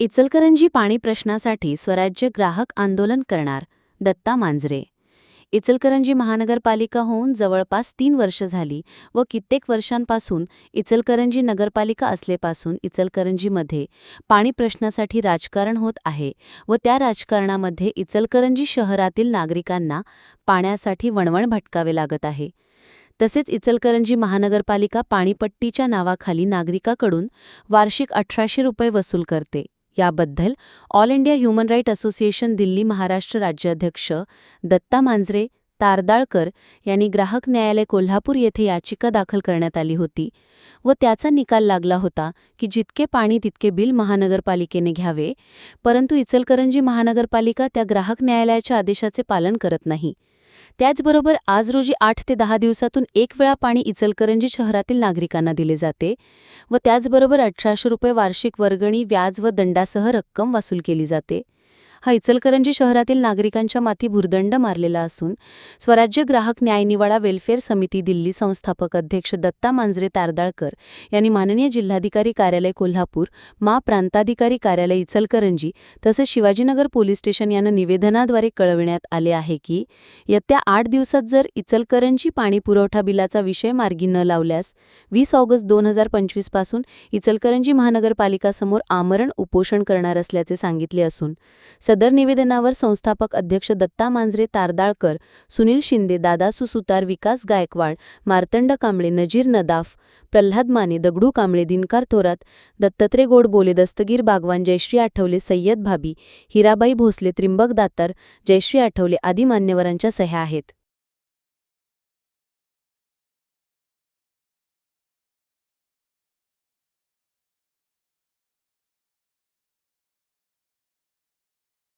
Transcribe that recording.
इचलकरंजी पाणी प्रश्नासाठी स्वराज्य ग्राहक आंदोलन करणार दत्ता मांजरे. इचलकरंजी महानगरपालिका होऊन जवळपास तीन वर्ष झाली व कित्येक वर्षांपासून इचलकरंजी नगरपालिका असलेपासून इचलकरंजीमध्ये पाणी प्रश्नासाठी राजकारण होत आहे व त्या राजकारणामध्ये इचलकरंजी शहरातील नागरिकांना पाण्यासाठी वणवण भटकावे लागत आहे. तसेच इचलकरंजी महानगरपालिका पाणीपट्टीच्या नावाखाली नागरिकाकडून वार्षिक अठराशे रुपये वसूल करते. याबद्दल all India human right association Delhi Maharashtra राज्याध्यक्ष Datta Manjare Tardalkar यांनी ग्राहक न्यायालय कोल्हापूर येथे याचिका दाखल करण्यात आली होती व त्याचा निकाल लागला होता की जितके पाणी तितके बिल महानगरपालिकेने घ्यावे परंतु इचलकरंजी महानगरपालिका त्या ग्राहक न्यायालयाच्या आदेशाचे पालन करत नाही. त्याचबरोबर आज रोजी आठ ते दहा दिवसातून एक वेळा पाणी इचलकरंजी शहरातील नागरिकांना दिले जाते व त्याचबरोबर अठराशे रुपये वार्षिक वर्गणी व्याज व दंडासह रक्कम वसूल केली जाते. हा इचलकरंजी शहरातील नागरिकांच्या माथी भुर्दंड मारलेला असून स्वराज्य ग्राहक न्यायनिवाडा वेलफेअर समिती दिल्ली संस्थापक अध्यक्ष दत्ता मांजरे तारदाळकर यांनी माननीय जिल्हाधिकारी कार्यालय कोल्हापूर मा प्रांताधिकारी कार्यालय इचलकरंजी तसेच शिवाजीनगर पोलीस स्टेशन यांना निवेदनाद्वारे कळविण्यात आले आहे की येत्या आठ दिवसात जर इचलकरंजी पाणी पुरवठा बिलाचा विषय मार्गी न लावल्यास वीस ऑगस्ट दोन हजार पंचवीसपासून इचलकरंजी महानगरपालिकासमोर आमरण उपोषण करणार असल्याचे सांगितले असून सदर निवेदनावर संस्थापक अध्यक्ष दत्ता मांजरे तारदाळकर सुनील शिंदे दादा सुतार विकास गायकवाड मार्तंड कांबळे नजीर नदाफ प्रल्हाद माने दगडू कांबळे दिनकार थोरात दत्तत्रे गोड बोले दस्तगीर बागवान जयश्री आठवले सय्यद भाबी हिराबाई भोसले त्रिंबक दातार जयश्री आठवले आदी मान्यवरांच्या सह्या आहेत.